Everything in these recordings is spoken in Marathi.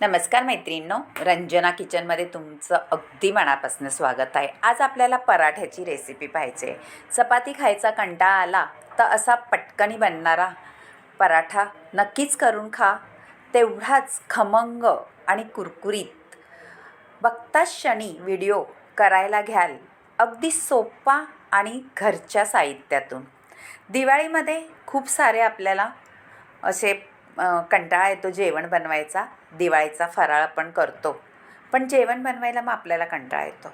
नमस्कार मैत्रिणींनो रंजना किचनमध्ये तुमचं अगदी मनापासून स्वागत आहे. आज आपल्याला पराठ्याची रेसिपी पाहिजे चपाती खायचा कंटाळा आला तर असा पटकनी बनणारा पराठा नक्कीच करून खा. तेवढाच खमंग आणि कुरकुरीत. बघता क्षणी व्हिडिओ करायला घ्याल. अगदी सोपा आणि घरच्या साहित्यातून. दिवाळीमध्ये खूप सारे आपल्याला असे कंटाळा येतो जेवण बनवायचा दिवाळीचा फराळ आपण करतो. पण जेवण बनवायला मग आपल्याला कंटाळा येतो.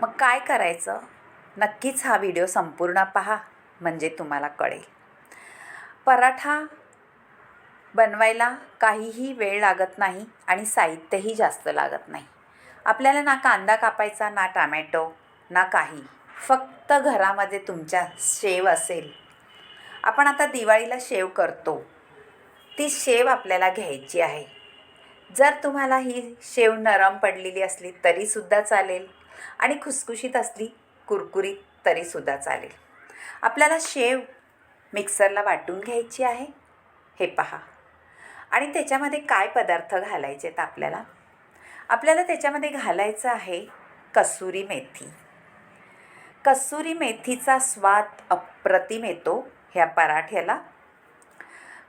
मग काय करायचं? नक्कीच हा व्हिडिओ संपूर्ण पहा म्हणजे तुम्हाला कळेल. पराठा बनवायला काहीही वेळ लागत नाही आणि साहित्यही जास्त लागत नाही. आपल्याला ना कांदा कापायचा ना टॅमॅटो ना काही. फक्त घरामध्ये तुमच्या शेव असेल. आपण आता दिवाळीला शेव करतो. ती शेव आपल्याला घ्यायची आहे. जर तुम्हाला ही शेव नरम पडलेली असली तरीसुद्धा चालेल आणि खुसखुशीत असली कुरकुरीत तरीसुद्धा चालेल. आपल्याला शेव मिक्सरला वाटून घ्यायची आहे. हे पहा. आणि त्याच्यामध्ये काय पदार्थ घालायचे आहेत आपल्याला? आपल्याला त्याच्यामध्ये घालायचं आहे कसुरी मेथी. कसुरी मेथीचा स्वाद अप्रतिम येतो ह्या पराठ्याला.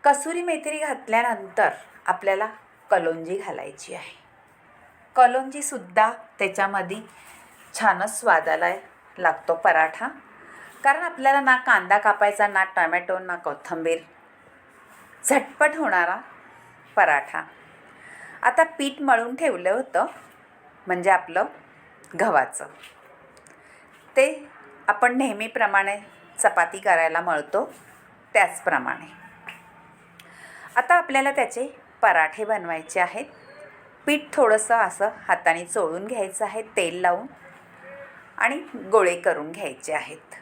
कसुरी मेथी घातल्यानंतर आपल्याला कलोंजी घालायची आहे. कलोंजीसुद्धा त्याच्यामध्ये छानच स्वादाला लागतो पराठा. कारण आपल्याला ना कांदा कापायचा ना टोमॅटो ना कोथिंबीर. झटपट होणारा पराठा. आता पीठ मळून ठेवलं होतं म्हणजे आपलं गव्हाचं. ते आपण नेहमीप्रमाणे चपाती करायला मळतो त्याचप्रमाणे. आता आपल्याला त्याचे पराठे बनवायचे आहेत. पीठ थोडंसं असं हाताने चोळून घ्यायचं आहे तेल लावून आणि गोळे करून घ्यायचे आहेत.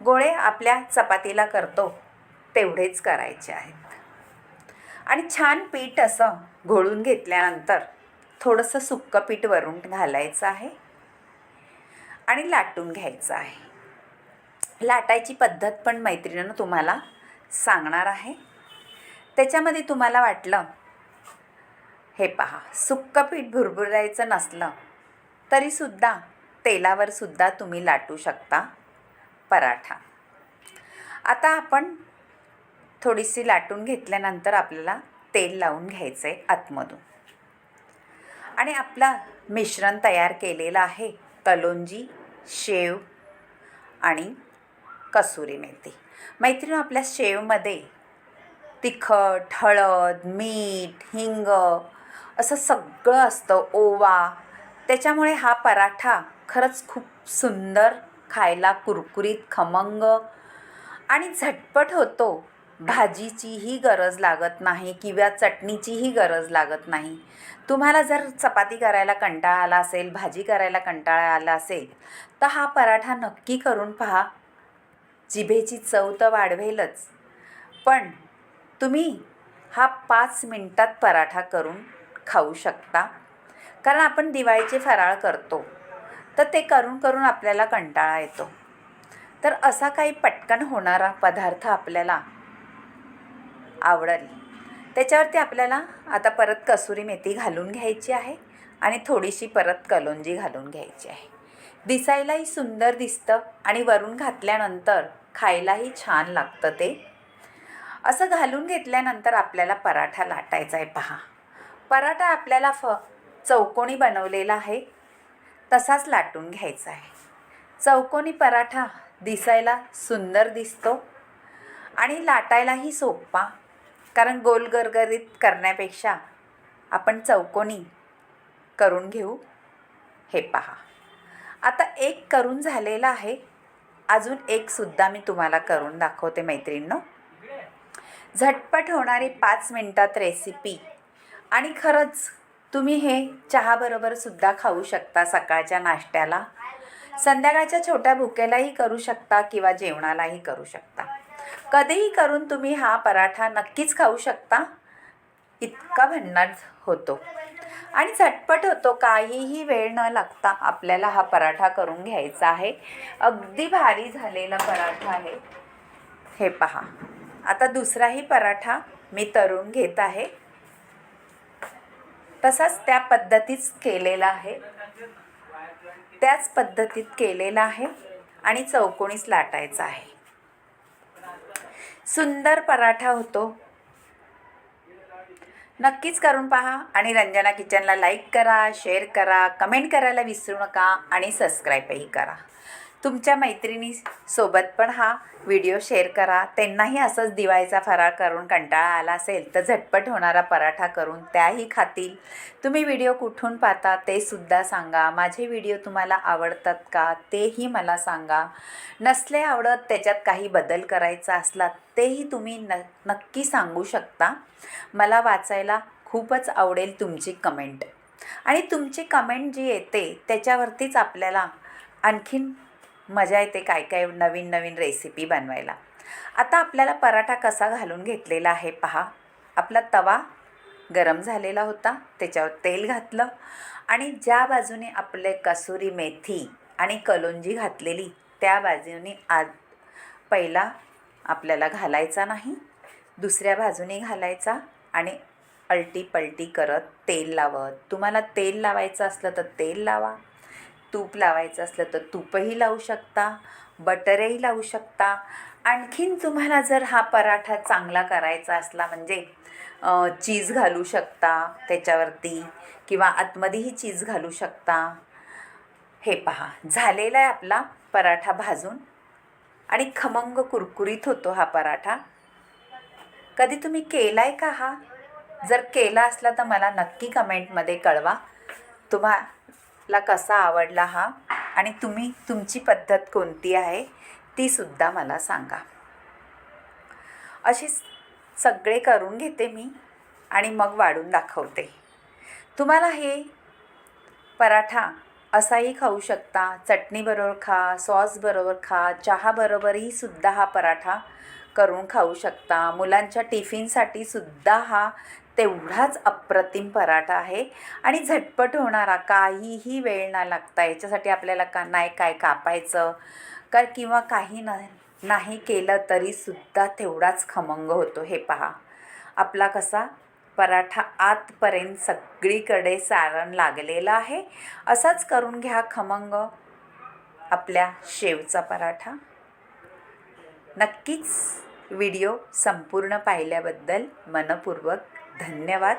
गोळे आपल्या चपातीला करतो तेवढेच करायचे आहेत. आणि छान पीठ असं घोळून घेतल्यानंतर थोडंसं सुक्कं पीठ वरून घालायचं आहे आणि लाटून घ्यायचं आहे. लाटायची पद्धत पण मैत्रिणीनं तुम्हाला सांगणार आहे. त्याच्यामध्ये तुम्हाला वाटलं हे पहा सुक्कं पीठ भुरभुरायचं नसलं तरीसुद्धा तेलावरसुद्धा तुम्ही लाटू शकता पराठा. आता आपण थोडीशी लाटून घेतल्यानंतर आपल्याला तेल लावून घ्यायचं आहे आतमधून. आणि आपलं मिश्रण तयार केलेलं आहे कलोंजी शेव आणि कसुरी मेथी. मैत्रीण आपल्या शेवमध्ये तिखट हळद मीठ हिंग असं सगळं असतं ओवा. त्याच्यामुळे हा पराठा खरंच खूप सुंदर खायला कुरकुरीत खमंग आणि झटपट होतो. भाजीचीही गरज लागत नाही किंवा चटणीचीही गरज लागत नाही. तुम्हाला जर चपाती करायला कंटाळा आला असेल भाजी करायला कंटाळा आला असेल तर हा पराठा नक्की करून पहा. जिभेची चव तर वाढवेलच. पण तुम्ही हा पाच मिनटात पराठा करून खाऊ शकता. कारण आपण दिवाळीचे फराळ करतो तर ते करून करून आपल्याला कंटाळा येतो. तर असा काही पटकन होणारा पदार्थ आपल्याला आवडेल त्याच्यावरती आपल्याला आता परत कसुरी मेथी घालून घ्यायची आहे आणि थोडीशी परत कलोंजी घालून घ्यायची आहे. दिसायलाही सुंदर दिसतं आणि वरून घातल्यानंतर खायलाही छान लागतं ते. असं घालून घेतल्यानंतर आपल्याला पराठा लाटायचा आहे पहा. पराठा आपल्याला फ चौकोनी बनवलेला आहे. तसाच लाटून घ्यायचा आहे. चौकोनी पराठा दिसायला सुंदर दिसतो आणि लाटायलाही सोपा कारण गोल गरगरीत करण्यापेक्षा आपण चौकोनी करून घेऊ. हे पहा. आता एक करून झालेला आहे. अजून एकसुद्धा मी तुम्हाला करून दाखवते मैत्रिणींनो. झटपट होणारी पाच मिनटात रेसिपी आणि खरंच तुम्ही हे चहाबरोबरसुद्धा खाऊ शकता सकाळच्या नाश्त्याला. संध्याकाळच्या छोट्या भुकेलाही करू शकता किंवा जेवणालाही करू शकता. कधीही करून तुम्ही हा पराठा नक्कीच खाऊ शकता. इतका भन्नाट होतो. आणि झटपट होतो काहीही वेळ न लागता आपल्याला हा पराठा करून घ्यायचा आहे. अगदी भारी झालेला पराठा आहे. हे पहा. आता दुसराही पराठा मी तळून घेत आहे. तसाच त्या पद्धतीच केलेला आहे. त्याच पद्धतीत केलेला आहे आणि चौकोनीच लाटायचा आहे. सुंदर पराठा होतो. नक्कीच करून पहा आणि रंजना किचनला लाईक करा शेअर करा कमेंट करायला विसरू नका आणि सबस्क्राईबही करा. तुमच्या मैत्रिणी सोबत पण हा व्हिडिओ शेअर करा. त्यांनाही असंच दिवाळीचा फराळ करून कंटाळा आला असेल तर झटपट होणारा पराठा करून त्याही खातील. तुम्ही व्हिडिओ कुठून पाहता ते सुद्धा सांगा. माझे व्हिडिओ तुम्हाला आवडतात का तेही मला सांगा. नसले आवडत त्याच्यात काही बदल करायचा असला तेही तुम्ही न नक्की सांगू शकता. मला वाचायला खूपच आवडेल तुमची कमेंट. आणि तुमची कमेंट जी येते त्याच्यावरतीच आपल्याला आणखीन मजा येते काय काय नवीन नवीन रेसिपी बनवायला. आता आपल्याला पराठा कसा घालून घेतलेला आहे पहा. आपला तवा गरम झालेला होता त्याच्यावर तेल घातलं आणि ज्या बाजूने आपले कसुरी मेथी आणि कलोंजी घातलेली त्या बाजूने आज पहिला आपल्याला घालायचा नाही दुसऱ्या बाजूने घालायचा आणि अलटी पलटी करत तेल लावत. तुम्हाला तेल लावायचं असलं तर तेल लावा. तूप लावायचं असलं तर तूपही लावू शकता बटरही लावू शकता. आणखीन तुम्हाला जर हा पराठा चांगला करायचा असला म्हणजे चीज घालू शकता त्याच्यावरती किंवा आतमध्येही चीज घालू शकता. हे पहा झालेला आहे आपला पराठा भाजून आणि खमंग कुरकुरीत होतो हा पराठा. कधी तुम्ही केला आहे का हा? जर केला असला तर मला नक्की कमेंटमध्ये कळवा. तुम्हा ला कसा आवडला हा आणि तुम्ही तुमची पद्धत कोणती आहे ती सुद्धा मला सांगा. अशी सगळे करून घेते मी आणि मग वाढून दाखवते. तुम्हाला हे पराठा असाही खाऊ शकता. चटणीबरोबर खा सॉसबरोबर खा चहाबरोबरही सुद्धा हा पराठा करून खाऊ शकता. मुलांच्या टिफिनसाठी सुद्धा हा तेवढाच अप्रतिम पराठा आहे. आणि झटपट होणारा काहीही वेळ ना लागता याच्यासाठी आपल्याला का नाही काय कापायचं? का किंवा काही नाही केलं तरीसुद्धा तेवढाच खमंग होतो हे पहा. आपला कसा? पराठा आतपर्यंत सगळीकडे सारण लागलेलं आहे. असाच करून घ्या खमंग. आपल्या शेवचा पराठा. नक्कीच व्हिडिओ संपूर्ण पाहिल्याबद्दल मनपूर्वक धन्यवाद.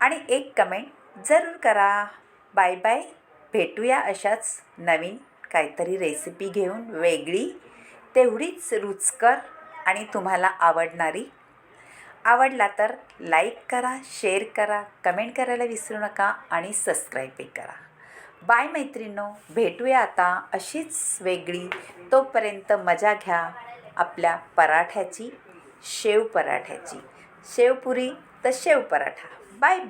आणि एक कमेंट जरूर करा. बाय बाय भेटूया अशाच नवीन काहीतरी रेसिपी घेऊन वेगळी. तेवढीच रुचकर आणि तुम्हाला आवडणारी. आवडला तर लाईक करा शेअर करा कमेंट करायला विसरू नका आणि सबस्क्राईबही करा. बाय मैत्रिणो भेटूया आता अशीच वेगळी. तोपर्यंत मजा घ्या आपल्या पराठ्याची शेव पराठ्याची. शेवपुरी तर शेव पराठा बाय बाय.